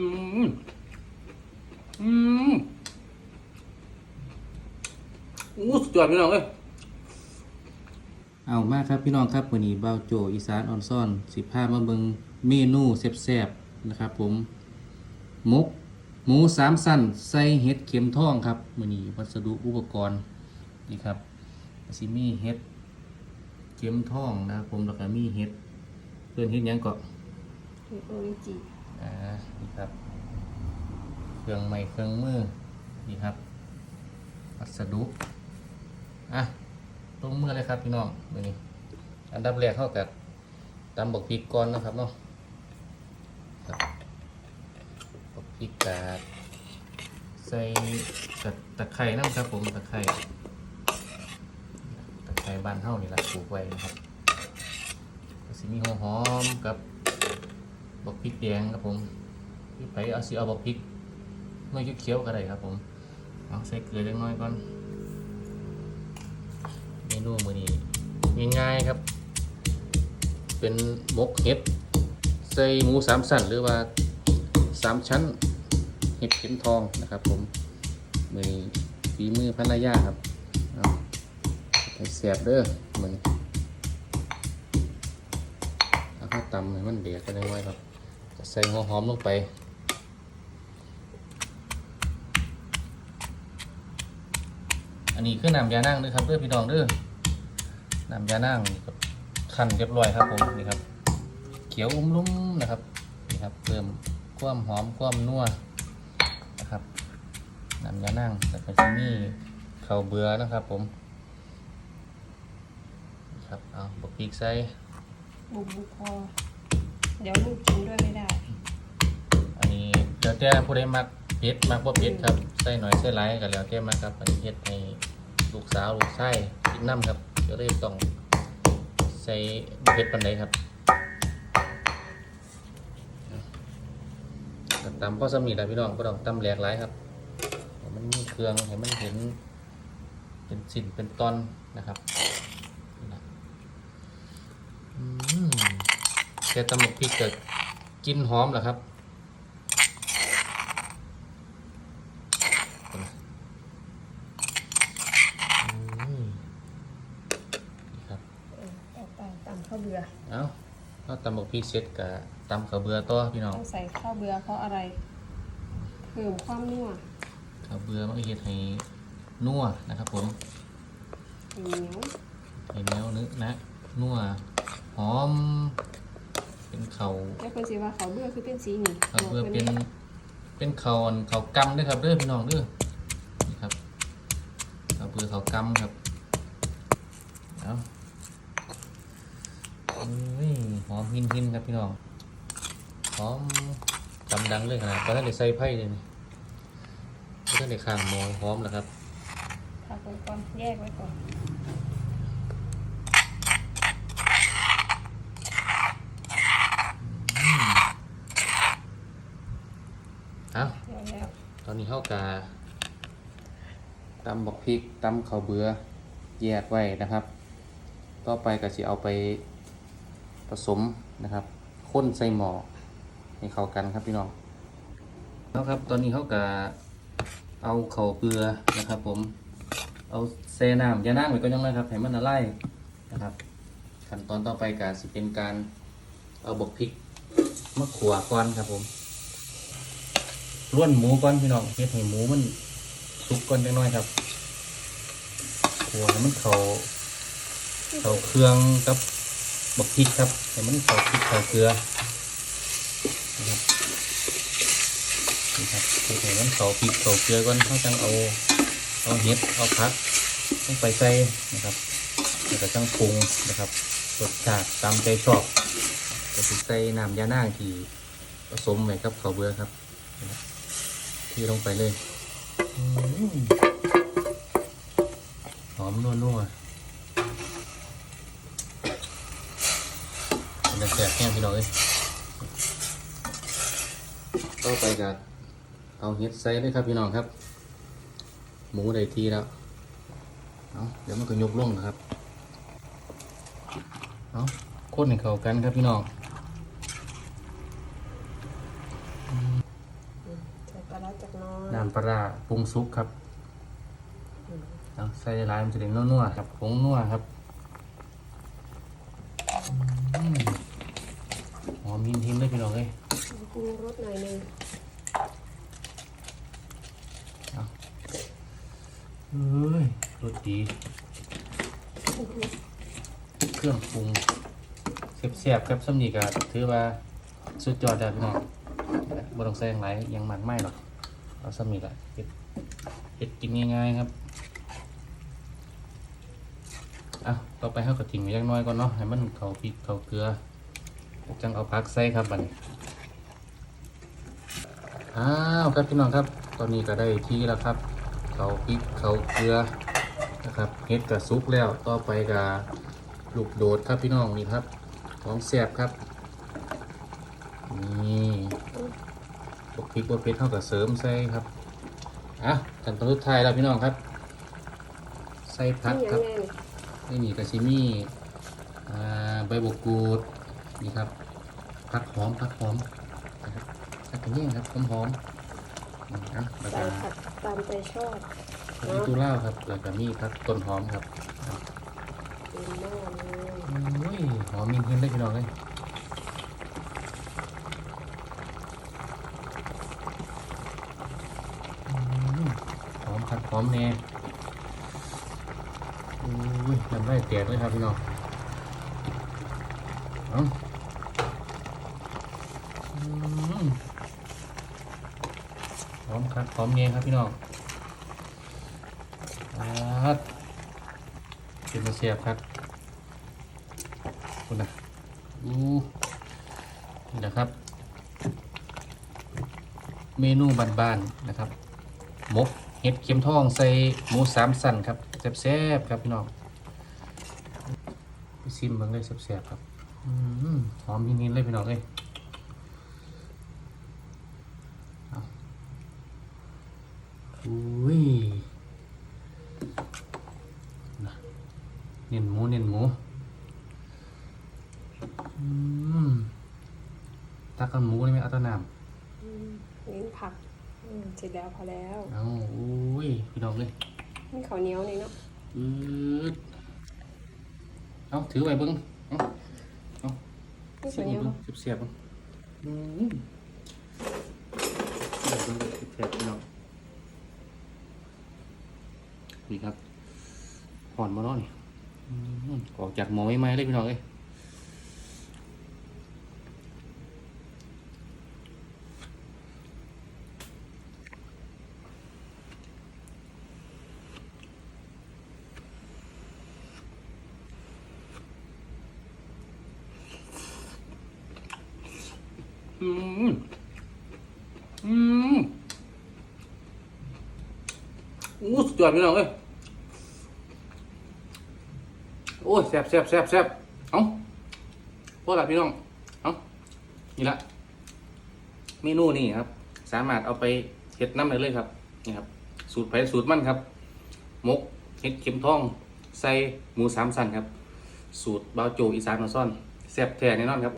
อืมอืมอู้สุดยอดพี่น้องเอ้ยเอามากครับพี่น้องครับวันนี้เบาโจอีสานออนซ่อนสิพามาเบิงเมนูแซ่บๆนะครับผมหมกหมูสามสั้นใส่เห็ดเข็มทองครับมือนี้วัสดุอุปกรณ์นี่ครับก็สิมีเห็ดเข็มทองนะครับผมแล้วก็มีเห็ดเพื่อนเห็ดหยังก็คือโอริจิ อ่านี่ครับ เครื่องไม้เครื่องมือ นี่ครับวัสดุ อะลงมือเลยครับพี่น้องมือนี้อันดับแรกเข้ากับตำบกพริกก่อนนะครับเนาะครับบกพริกกาดใส่ตะตะไคร่น้ำครับผมตะไคร่ตะไคร่บ้านเท่านี่แหละปลูกไว้นะครับก็สิมีหัวหอมกับ บกพริกแดงครับผมพี่ไปเอาสิเอาบกพริกไม่เขียวๆก็ได้ครับผมเอาใส่เกลือเล็กน้อยก่อนเมนูมือนี้ง่ายๆครับ เป็นมกเห็ดใส่หมูสามสันหรือว่าสามชั้นเห็ดเข็มทองนะครับผมมือนี้ฝีมือภรรยาครับเอาเสียบเด้อมือนี้เอาข้าวตำให้มันเดือดกันไว้ครับ ใส่หัวหอมลงไป อันนี้คือน้ำยานั่งด้อครับเด้อพี่น้องด้อน้ำยานั่งกับขั้นเรียบร้อยครับผมนี่ครับ เขียวอุ้มลุ้มนะครับนี่ครับเพิ่มความหอมความนัวนะครับน้ำยานั่งแล้วก็จะมีข้าวเบื่อนะครับผมครับเอาบกพริกใส่บุกบุกพอ เดี๋ยวลูกกินด้วยไม่ได้ อันนี้เดี๋ยวแต่ผู้ใดมักเผ็ดมักบ่เผ็ดครับใส่หน่อยใส่หลายก็แล้วแต่มักครับอันนี้เฮ็ดให้ลูกสาวลูกชายกินน้ำครับก็เลยต้องใส่บ่เผ็ดปานใดครับก็ตำพ่อสมีแหละพี่น้องก็ต้องตำแหลกหลายครับมันมีเครื่องให้มันเห็นเป็นสิ่นเป็นตอนนะครับนี่นะอืม แค่ตำหมกพริกก็กลินหอมแหละครับอืมนี่ครับเออต่อไปตำข้าวเบื่อเอาเอาตำหมกพริกเสร็จกับตำข้าวเบื่อต่อพี่น้องต้องใส่ข้าวเบื่อเพราะอะไร เพิ่มความนัว ข้าวเบื่อมันก็เฮ็ดให้นัวนะครับผมเหนียวเห็นแล้วนึกนะ นัว หอม เป็นเขาวแล้วคนสิว่าข้าวเบื่อคือเป็นสีนี่เขาวเบื่อบอกเป็นไว้เป็นเขาวอ่อนเขาวกำด้วยครับเด้อพี่น้องเด้อนี่ครับเขาวเบื่อเขาวกำครับเอาอุ้ยหอมหินหินครับพี่น้องหอมกำดังเลยขนาดเพราะท่านได้ใส่ไผ่เลยนี่เพราะท่านได้ข้างหมอหอมแล้วครับพักไว้ก่อนแยกไว้ก่อน เอาเดี๋ยวแล้วตอนนี้เข้ากาตำบักพริกตำข้าวเบือแยกไว้นะครับ ต่อไปก็สิเอาไปผสมนะครับข้นใส่หม้อให้เข้ากันครับพี่น้องแล้วครับ ตอนนี้เขากาเอาข้าวเบือนะครับ ผม เอาเซน้ำยานั่งไว้ก็ยังไงครับให้มันละลายนะครับ ขั้นตอนต่อไปก็สิเป็นการเอาบักพริกมาขัวก่อนครับผม ล้วนหมูก่อนพี่น้องเฮ็ดให้หมูมันสุกก่อนจังน้อยครับหัวให้มันเขาเขาเครื่องกับบักพริกครับให้มันเขาพริกเขาเกลือนะครับนี่ครับเฮ็ดให้มันเขาพริกเขาเกลือก่อนเขาจังเอาเอาเห็ดเอาผักต้องไปใส่นะครับแล้วก็จังปรุงนะครับรสชาติตามใจชอบก็ใส่น้ำยาน่าที่ผสมไว้กับข้าวเบื่อครับ ที่ลงไปเลยอืมหอมนัวๆเป็นแสบแห้งพี่น้องเอ้ยต่อไปกับเอาเห็ดใส่เลยครับพี่น้องครับ หมูได้ทีแล้วเอาเดี๋ยวมันก็ยกลงนะครับเอาคนให้เข้ากันครับพี่น้องำปลาร้าปรุงซุปครับเอาใส่หลายมันจะได้นัวๆครับผงนัวครับอืมหอมหินหินๆเลยพี่น้องเอ้ยปรุงรสหน่อยหนึงเอ้ยรสดี เครื่องปรุงเสียบๆครับสำนีก็ถือว่าสุดยอดแล้วพี่น้องบ่ต้องใส่หยังหลายอยังมากไม่หรอก เอาสำนีละเฮ็ดเฮ็ดกินง่ายๆครับอะต่อไปเราก็ทิ้งไว้ยังน้อยก่อนเนาะให้มันเข้าพริกเข้าเกลือจังเอาผักใส่ครับบัดนี้อ้าวครับพี่น้องครับ ตอนนี้ก็ได้ที่แล้วครับ เขาพริกเขาเกลือนะครับเฮ็ดกับซุปแล้วต่อไปกับลูกโดดครับพี่น้องนี่ครับของแซ่บครับนี่ กพริกพวกเผ็ดเท่ากับเสริมใส่ครับอะขั้นตอนสุดท้ายแล้วพี่น้องครับ ใส่ผักนี่คยัรังบไงนี่นี่นี่กระชิมี่อ่าใบบกกูดนี่ครับผักหอมผักหอมนะครับผักกระเนียงครับหอมหอมๆอืมอะแล้วใส่ก็ผักตามใจชอบมีตุเล่าวครับแล้วก็มีผักต้นหอมครับเต็มหม้อเลยโอ้ยหอมมีเงินได้พี่น้องเลยอืม หอมครับหอมแน่โอ้ยน้ำลายแตกเลยครับพี่น้องเอาอืมหอมครับหอมแน่ครับพี่น้องครับเป็นมาเสียบครับคุณนะอู้นี่นะครับ เมนูบ้านๆนะครับ หมกเห็ดเข็มทองใส่หมูสามสันครับแซ่บๆครับพี่น้องไปซิมเบิ่งเลยแซ่บๆครับหอมนิดๆเลยพี่น้องเลยอุ้ยนะเน้นหมูเน้นหมูอืมตักกับหมูนี่ไหมเอาแต้นน้อืมเน้นผัก อืมเสร็จแล้วพอแล้วำเอาอุ้ยพี่น้องเลยนี่ข้าวเหนียวนี่เนาะอืดเอาถือไว้เบิ้งเอาเอานี่เสีข้าวยเหนียวบเบิ้งเสียบๆเบิ้งอืมเสียบเบิ้งเสียบๆพี่น้องนี่ครับห่อนมาแล้วนี่อืมออกจากหมอไม่ไหมเลยพี่น้องเอ้ย อืมอืมอู้สุดยอดพี่น้องเอ้ยโอ้ยแซ่บแซ่บแซ่บแซ่บเอ้าพวกละพี่น้องเอ้านี่ละเมนูนี่ครับ สามารถเอาไปเห็ดน้ำได้เลยครับนี่ครับ สูตรไผ่สูตรมันครับมกเห็ดเข็มทอง ใส่หมูสามสันครับ สูตรบาโจอีสานมาซ่อนแซ่บแท้แน่นอนครับ